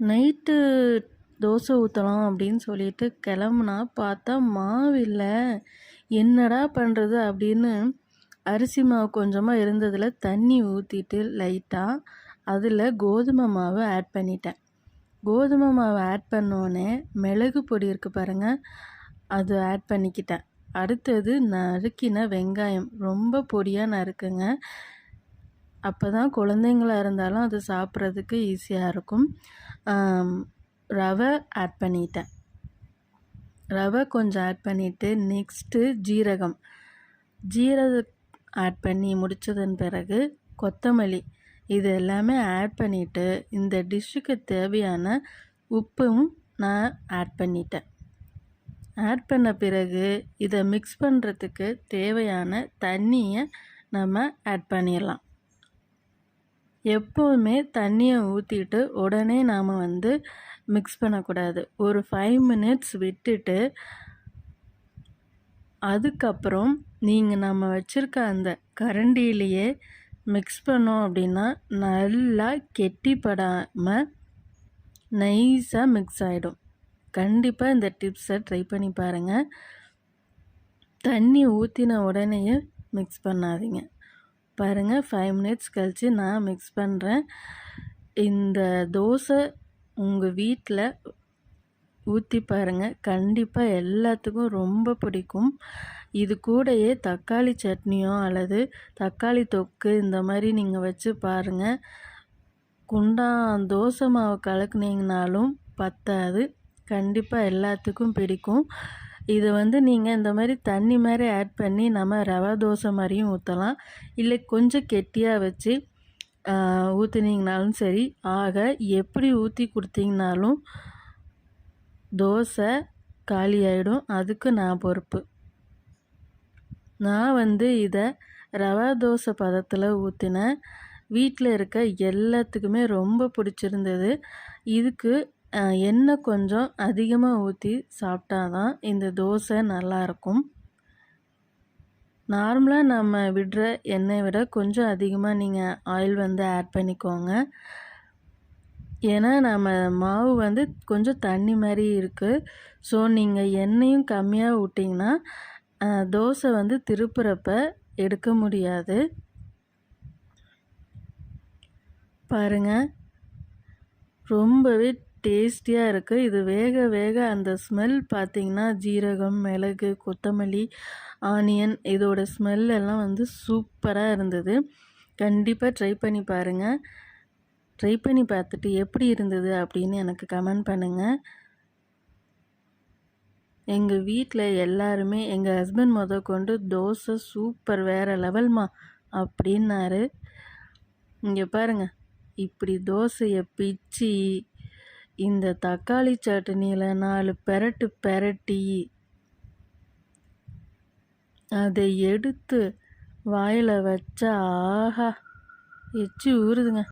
Night dosa ஊற்றலாம் அப்படின்னு சொல்லிட்டு கிளம்புனா பார்த்தா மாவு இல்லை. என்னடா பண்ணுறது அப்படின்னு அரிசி மாவு கொஞ்சமாக இருந்ததில் தண்ணி ஊற்றிட்டு லைட்டாக அதில் கோதுமை மாவு ஆட் பண்ணிட்டேன். கோதுமை மாவு ஆட் பண்ணோடனே மிளகு பொடி இருக்குது பாருங்கள் அது ஆட் பண்ணிக்கிட்டேன். அடுத்தது நறுக்கின வெங்காயம் ரொம்ப பொடியாக நறுக்குங்க. அப்போ தான் குழந்தைங்களா இருந்தாலும் அது சாப்பிட்றதுக்கு ஈஸியாக இருக்கும். ரவை ஆட் பண்ணிட்டேன். ரவை கொஞ்சம் ஆட் பண்ணிவிட்டு நெக்ஸ்ட்டு ஜீரகம். ஜீரகம் ஆட் பண்ணி முடித்ததன் பிறகு கொத்தமல்லி. இது எல்லாமே ஆட் பண்ணிவிட்டு இந்த டிஷ்ஷுக்கு தேவையான உப்பும் நான் ஆட் பண்ணிட்டேன். ஆட் பண்ண பிறகு இதை மிக்ஸ் பண்ணுறதுக்கு தேவையான தண்ணியை நம்ம ஆட் பண்ணிடலாம். எப்போவுமே தண்ணியை ஊற்றிட்டு உடனே நாம் வந்து மிக்ஸ் பண்ணக்கூடாது. ஒரு ஃபைவ் மினிட்ஸ் விட்டுட்டு அதுக்கப்புறம் நீங்கள் நம்ம வச்சுருக்க அந்த கரண்டிலேயே மிக்ஸ் பண்ணோம் அப்படின்னா நல்லா கெட்டிப்படாமல் நைஸாக மிக்ஸ் ஆகிடும் கண்டிப்பாக இந்த டிப்ஸை ட்ரை பண்ணி பாருங்கள் தண்ணி ஊற்றின உடனேயே மிக்ஸ் பண்ணாதீங்க. பாருங்கள் ஃபைவ் மினிட்ஸ் கழித்து நான் மிக்ஸ் பண்ணுறேன் இந்த தோசை உங்கள் வீட்டில் ஊற்றி பாருங்கள் கண்டிப்பாக எல்லாத்துக்கும் ரொம்ப பிடிக்கும். இது கூடயே தக்காளி சட்னியோ அல்லது தக்காளி தொக்கு இந்த மாதிரி நீங்கள் வச்சு பாருங்கள் குண்டா தோசை மாவு கலக்குனீங்கனாலும் பத்தாது. கண்டிப்பாக எல்லாத்துக்கும் பிடிக்கும். இதை வந்து நீங்கள் இந்த மாதிரி தண்ணி மாதிரி ஆட் பண்ணி நம்ம ரவா தோசை மாதிரியும் ஊற்றலாம் இல்லை கொஞ்சம் கெட்டியாக வச்சு ஊற்றுனீங்கனாலும் சரி ஆக எப்படி ஊற்றி கொடுத்தீங்கனாலும் தோசை காலி ஆகிடும் அதுக்கு நான் பொறுப்பு. நான் வந்து இதை ரவா தோசை பதத்தில் ஊற்றினேன் வீட்டில் இருக்க எல்லாத்துக்குமே ரொம்ப பிடிச்சிருந்தது. இதுக்கு எண்ணெய் கொஞ்சம் அதிகமாக ஊற்றி சாப்பிட்டா தான் இந்த தோசை நல்லாயிருக்கும். நார்மலாக நம்ம விடுற எண்ணெயை விட கொஞ்சம் அதிகமாக நீங்கள் ஆயில் வந்து ஆட் பண்ணிக்கோங்க. ஏன்னா நம்ம மாவு வந்து கொஞ்சம் தண்ணி மாதிரி இருக்குது ஸோ நீங்கள் எண்ணெயும் கம்மியாக விட்டிங்கன்னா தோசை வந்து திருப்புறப்ப எடுக்க முடியாது. பாருங்கள் ரொம்பவே டேஸ்டியாக இருக்குது இது வேக வேக அந்த ஸ்மெல் பார்த்திங்கன்னா ஜீரகம் மிளகு கொத்தமல்லி ஆனியன் இதோட ஸ்மெல் எல்லாம் வந்து சூப்பராக இருந்தது. கண்டிப்பாக ட்ரை பண்ணி பாருங்கள் ட்ரை பண்ணி பார்த்துட்டு எப்படி இருந்தது அப்படின்னு எனக்கு கமெண்ட் பண்ணுங்கள் எங்கள் வீட்டில் எல்லாருமே எங்கள் ஹஸ்பண்ட் முத கொண்டு தோசை சூப்பர் வேறு லெவல்மா அப்படின்னாரு. இங்கே பாருங்கள் இப்படி தோசையை பிச்சு இந்த தக்காளி சட்னியில் நாலு பெரட்டு பெரட்டி. அதை எடுத்து வாயில் வச்சா ஆஹா எச்சி ஊறுதுங்க.